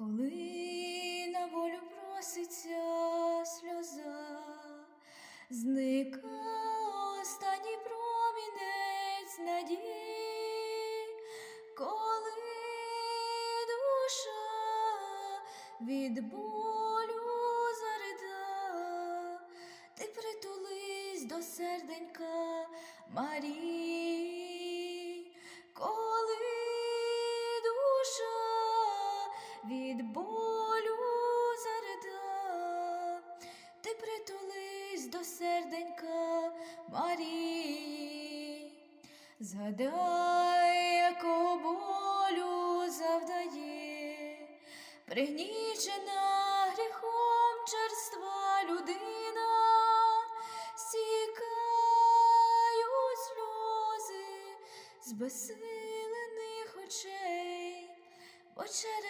Коли на волю проситься сльоза, зникає останній промінець надії, коли душа від болю зарида, ти притулись до серденька Марії, від болю зарида, ти притулись до серденька Марії, згадай, якого болю завдає, пригнічена гріхом черства людина, стікають сльози з безсилених очей, бо через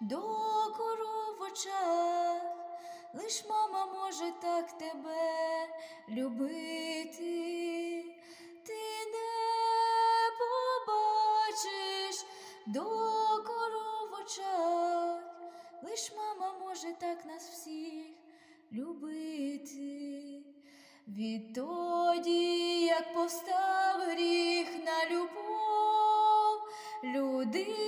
докору в очах, лиш мама може так тебе любити, ти не побачиш докору в лиш мама може так нас всіх любити. Відтоді, як постав гріх на любов, людина